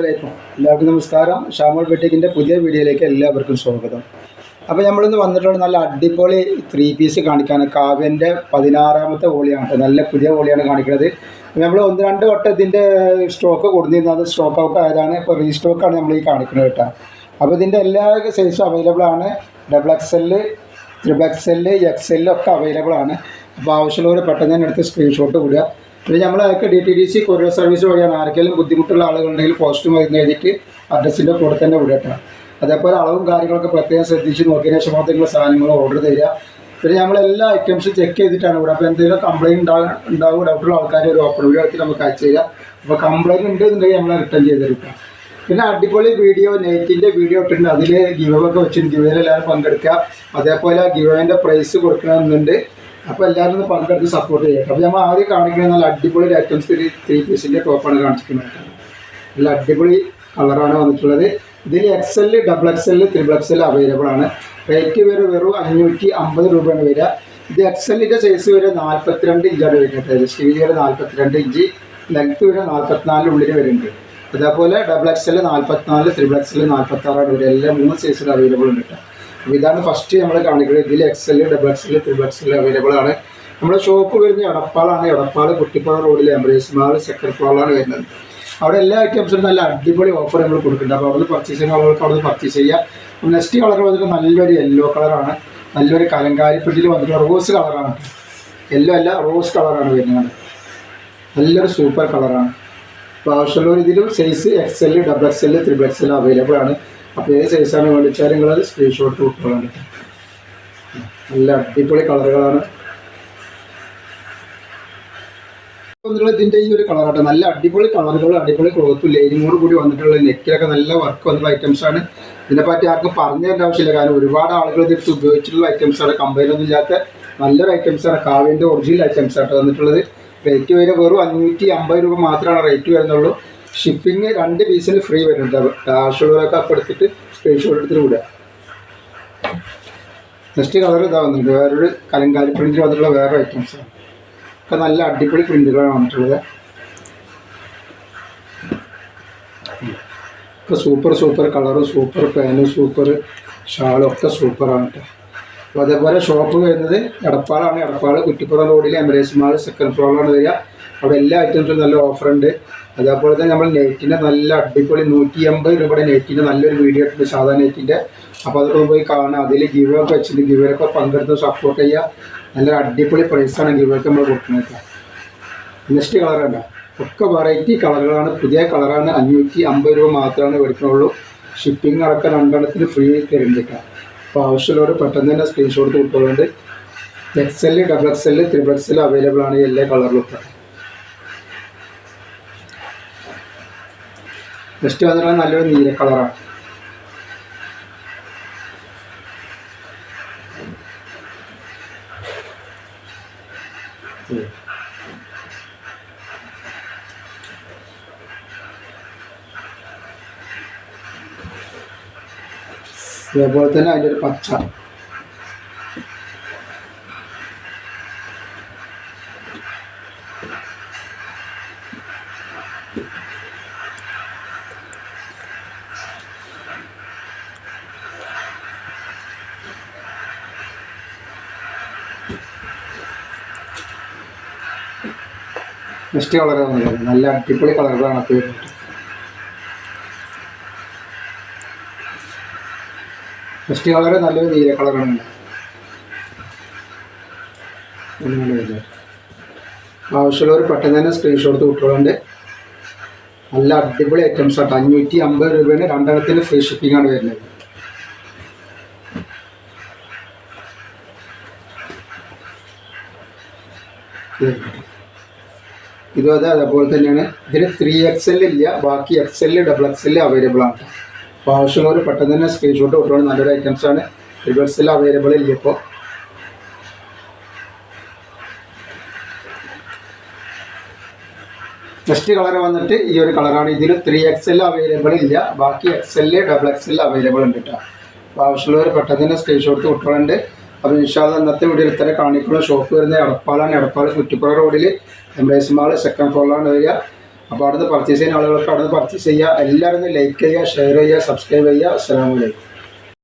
എല്ലാവർക്കും നമസ്കാരം. ഷാമോൾ ബെട്ടിക്കിന്റെ പുതിയ വീഡിയോയിലേക്ക് എല്ലാവർക്കും സ്വാഗതം. അപ്പോൾ നമ്മളിന്ന് വന്നിട്ടുള്ള നല്ല അടിപൊളി ത്രീ പീസ് കാണിക്കാണ്. കാവ്യന്റെ പതിനാറാമത്തെ ഓളിയാണ്. നല്ല പുതിയ ഓളിയാണ് കാണിക്കുന്നത്. നമ്മൾ ഒന്ന് രണ്ട് വട്ടം ഇതിന്റെ സ്റ്റോക്ക് കൊടുത്തിരുന്നത് അത് സ്റ്റോക്ക് ഔട്ട് ആയതാണ്. ഇപ്പോൾ റീസ്റ്റോക്കാണ് നമ്മൾ ഈ കാണിക്കുന്നത് കേട്ടോ. അപ്പോൾ ഇതിന്റെ എല്ലാ സൈസും അവൈലബിൾ ആണ്. Double X L triple X L X എല്ലൊക്കെ ഒക്കെ അവൈലബിൾ ആണ്. അപ്പോൾ ആവശ്യമുള്ളവർ പെട്ടെന്ന് തന്നെ എടുത്ത് സ്ക്രീൻഷോട്ട് വിടുക പിന്നെ നമ്മൾ അതൊക്കെ D T D C courier service വഴിയാണ്. ആർക്കെങ്കിലും ബുദ്ധിമുട്ടുള്ള ആളുകളുണ്ടെങ്കിൽ പോസ്റ്റ് മരുന്ന് എഴുതിയിട്ട് അഡ്രസ്സിന്റെ കൂടെ തന്നെ വിടട്ടെ. അതേപോലെ അളവും കാര്യങ്ങളൊക്കെ പ്രത്യേകം ശ്രദ്ധിച്ച് നോക്കിയതിന് ശേഷം മാത്രം നിങ്ങൾ സാധനങ്ങൾ ഓർഡർ തരിക. പിന്നെ നമ്മൾ എല്ലാ ഐറ്റംസും ചെക്ക് ചെയ്തിട്ടാണ് ഇവിടെ അപ്പോൾ എന്തെങ്കിലും കംപ്ലയിന്റ് ഉണ്ടാകും ഉണ്ടാവും ഡൗട്ടുള്ള ആൾക്കാർ ഒരു ഓപ്പൺ വീഡിയോ ആയിട്ട് നമുക്ക് അയച്ചു തരിക. അപ്പോൾ കംപ്ലയിന്റ് ഉണ്ടെന്നുണ്ടെങ്കിൽ നമ്മൾ റിട്ടേൺ ചെയ്ത് കിട്ടാം പിന്നെ അടിപൊളി വീഡിയോ നെറ്റിന്റെ വീഡിയോ ഇട്ടിട്ടുണ്ട്. അതിൽ ഗിവൊക്കെ വെച്ചിട്ടുണ്ട്. ഗിവയിൽ എല്ലാവരും പങ്കെടുക്കുക. അതേപോലെ ഗിവേന്റെ പ്രൈസ് കൊടുക്കണമെന്നുണ്ട്. അപ്പോൾ എല്ലാവരും ഒന്ന് പങ്കെടുത്ത് സപ്പോർട്ട് ചെയ്യട്ടെ അപ്പോൾ നമ്മൾ ആദ്യം കാണിക്കുന്നത് നല്ല അടിപൊളി ഐറ്റംസ് ഒരു ത്രീ പീസിന്റെ ടോപ്പാണ് കാണിച്ചിരിക്കുന്നത്. നല്ല അടിപൊളി കളറാണ് വന്നിട്ടുള്ളത്. ഇതിൽ X L double X L triple X L available ആണ്. റേറ്റ് വരെ വെറും അഞ്ഞൂറ്റി അമ്പത് രൂപയാണ് വരിക. ഇത് എക്സ് എല്ലിന്റെ സൈസ് വരെ നാൽപ്പത്തിരണ്ട് ഇഞ്ചാണ് വരുന്നത്. സ്റ്റീൽ വരെ നാൽപ്പത്തിരണ്ട് ഇഞ്ച് ലെങ്ത് വരെ നാൽപ്പത്തിനാലിന് ഉള്ളിൽ വരുന്നുണ്ട്. അതേപോലെ ഡബിൾ എക്സ് എൽ നാൽപ്പത്തിനാല് ത്രിബിൾ എക്സ് എൽ നാൽപ്പത്താറാണ് വരിക. എല്ലാ മൂന്ന് സൈസിൽ അവൈലബിൾ ഉണ്ട് കേട്ടോ. ഇതാണ് ഫസ്റ്റ് നമ്മൾ കാണിക്കുന്നത്. ഇതിൽ XL double XL triple X L available ആണ്. നമ്മുടെ ഷോപ്പ് വരുന്നത് എടപ്പാളാണ്. എടപ്പാൾ കുട്ടിപ്പാറ റോഡിൽ എംബ്രേസ് മാൾ ഫ്ലോറിലാണ് വരുന്നത്. അവിടെ എല്ലാ ഐറ്റംസിനും നല്ല അടിപൊളി ഓഫർ നമ്മൾ കൊടുക്കുന്നുണ്ട്. അപ്പോൾ അവിടെ പർച്ചേസ് ചെയ്യുന്ന ആളുകൾക്ക് അവിടെ പർച്ചേസ് ചെയ്യാം. നെക്സ്റ്റ് കളർ വന്നിട്ട് നല്ലൊരു യെല്ലോ കളറാണ് നല്ലൊരു കലങ്കാരിപ്പെട്ടിൽ വന്നിട്ട് റോസ് കളറാണ് യെല്ലോ അല്ല റോസ് കളറാണ് വരുന്നത്. നല്ലൊരു സൂപ്പർ കളറാണ് അപ്പോൾ ആവശ്യമുള്ള ഇതിലും size X L double X L triple X L available ആണ്. അപ്പോൾ ഏത് സൈസാണ് വേണ്ടിച്ചാൽ നിങ്ങളത് സ്ക്രീൻഷോട്ട് വിട്ടോളാൻ നല്ല അടിപൊളി കളറുകളാണ് വന്നിട്ടുള്ള ഇതിന്റെ ഈ ഒരു കളറാട്ടോ നല്ല അടിപൊളി കളറുകൾ അടിപൊളി ക്ലോത്തും ലൈനിങ്ങോട് കൂടി വന്നിട്ടുള്ള നെക്കിലൊക്കെ നല്ല വർക്ക് വന്നിട്ടുള്ള ഐറ്റംസ് ആണ്. ഇതിനെപ്പറ്റി ആർക്കും പറഞ്ഞു തരേണ്ട ആവശ്യമില്ല കാരണം ഒരുപാട് ആളുകൾ ഇതെടുത്ത് ഉപയോഗിച്ചിട്ടുള്ള ഐറ്റംസ് ആണ്. കമ്പനി ഒന്നും ഇല്ലാത്ത നല്ലൊരു ഐറ്റംസ് ആണ്. കാവിന്റെ ഒറിജിനൽ ഐറ്റംസ് ആട്ടോ വന്നിട്ടുള്ളത്. റേറ്റ് വരെ വെറും അഞ്ഞൂറ്റി അമ്പത് രൂപ മാത്രമാണ് റേറ്റ് വരുന്നുള്ളൂ. ഷിപ്പിംഗ് രണ്ട് പീസിന് ഫ്രീ വരുന്നുണ്ട്. ആവശ്യമുള്ളവരൊക്കെ അപ്പോൾ എടുത്തിട്ട് സ്ക്രീൻഷോട്ട് എടുത്തിട്ട് വിടുക. നെക്സ്റ്റ് കളർ ഇതാ വന്നിട്ടുണ്ട്. വേറൊരു കലങ്കാരി പ്രിന്റിൽ വന്നിട്ടുള്ള വേറെ ഐറ്റംസ് ഒക്കെ നല്ല അടിപൊളി പ്രിന്റുകളാണ് വന്നിട്ടുള്ളത്. ഒക്കെ സൂപ്പർ സൂപ്പർ കളറും സൂപ്പർ പാനും സൂപ്പർ ഷാളും ഒക്കെ സൂപ്പറാണ് കേട്ടോ അപ്പോൾ അതേപോലെ ഷോപ്പ് വരുന്നത് എടപ്പാളാണ്. എടപ്പാൾ കുറ്റിപ്പുറം റോഡിൽ എംബ്രേസ് മാൾ സെക്കൻഡ് ഫ്ലോറിലാണ് വരിക. അവിടെ എല്ലാ ഐറ്റംസും നല്ല ഓഫർ ഉണ്ട്. അതേപോലെ തന്നെ നമ്മൾ നെറ്റിന്റെ നല്ല അടിപൊളി നൂറ്റി എൺപത് രൂപയുടെ നെറ്റിന്റെ നല്ലൊരു വീഡിയോ ഇട്ടുണ്ട് സാധാ നെറ്റിന്റെ അപ്പോൾ അതൊക്കെ പോയി കാണുക. അതിൽ ഗിവൊക്കെ വെച്ചിട്ട് ഗിവൊക്കെ പങ്കെടുത്ത് സപ്പോർട്ട് ചെയ്യുക. നല്ല അടിപൊളി പ്രൈസാണ് ഗിവൊക്കെ നമ്മൾ കൊടുക്കുന്നത്. നെക്സ്റ്റ് കളറുണ്ട് ഒക്കെ വെറൈറ്റി കളറുകളാണ് പുതിയ കളറാണ് അഞ്ഞൂറ്റി അമ്പത് രൂപ മാത്രമാണ് മേടിക്കുന്നുള്ളൂ. ഷിപ്പിംഗ് അടക്കം രണ്ടെണ്ണത്തിന് ഫ്രീ തരുന്നുണ്ട് അപ്പോൾ ആവശ്യമുള്ളവർ പെട്ടെന്ന് തന്നെ സ്ക്രീൻഷോട്ട് കൊടുക്കുന്നുണ്ട് X L double X L triple X L available ആണ് എല്ലാ കളറിലും നെക്സ്റ്റ് വന്നിട്ടുള്ള നല്ലൊരു നീല കളറാണ് അതേപോലെ തന്നെ അതിന്റെ ഒരു പച്ച. കളർ വന്നത് നല്ല അടിപൊളി കളർ അപ്പോൾ വരുന്നത് നെക്സ്റ്റ് കളർ നല്ലൊരു നീല കളറാണ്. ആവശ്യമുള്ളവർ പെട്ടെന്ന് തന്നെ സ്ക്രീൻഷോട്ട് വിട്ടുകൊണ്ട് നല്ല അടിപൊളി ഐറ്റംസ് ആട്ടോ. അഞ്ഞൂറ്റി അമ്പത് രൂപയാണ് രണ്ടെണ്ണത്തിന് ഫ്രീ ഷിപ്പിംഗ് ആണ് വരുന്നത്. ഇതും അതെ അതേപോലെ തന്നെയാണ്. ഇതിൽ ത്രീ എക്സ് എൽ ഇല്ല ബാക്കി X L double X L available ആണ്. അപ്പോൾ ആവശ്യമുള്ളവർ പെട്ടെന്ന് തന്നെ സ്ക്രീൻഷോട്ട് വിട്ടുകൊണ്ട് നല്ലൊരു ഐറ്റംസ് ആണ്. ഡബിൾ എക്സ് എൽ അവൈലബിൾ ഇല്ല ഇപ്പോൾ നെക്സ്റ്റ് കളർ വന്നിട്ട് ഈ ഒരു കളറാണ് ഇതിൽ ത്രീ എക്സ് എൽ അവൈലബിൾ ഇല്ല. ബാക്കി X L double X L available ഉണ്ട് കേട്ടോ. അപ്പോൾ ആവശ്യമുള്ളവർ പെട്ടെന്ന് തന്നെ സ്ക്രീൻഷോട്ട് വിട്ടുകൊണ്ട് അപ്പോൾ ഇൻഷാല്ല ഇന്നത്തെ വീഡിയോയിൽ തന്നെ കാണിക്കുന്ന ഷോപ്പ് വരുന്നത് എടപ്പാളാണ്. എടപ്പാൾ കുറ്റിപ്പുറ റോഡിൽ എംബ്രേസ് മാൾ സെക്കൻഡ് ഫ്ലോറിലാണ് വരിക. അപ്പോൾ അവിടുന്ന് പർച്ചേസ് ചെയ്യുന്ന ആളുകൾക്ക് അവിടുന്ന് പർച്ചേസ് ചെയ്യുക. എല്ലാവരും ലൈക്ക് ചെയ്യുക ഷെയർ ചെയ്യുക സബ്സ്ക്രൈബ് ചെയ്യുക. അസ്സാം വലൈക്കും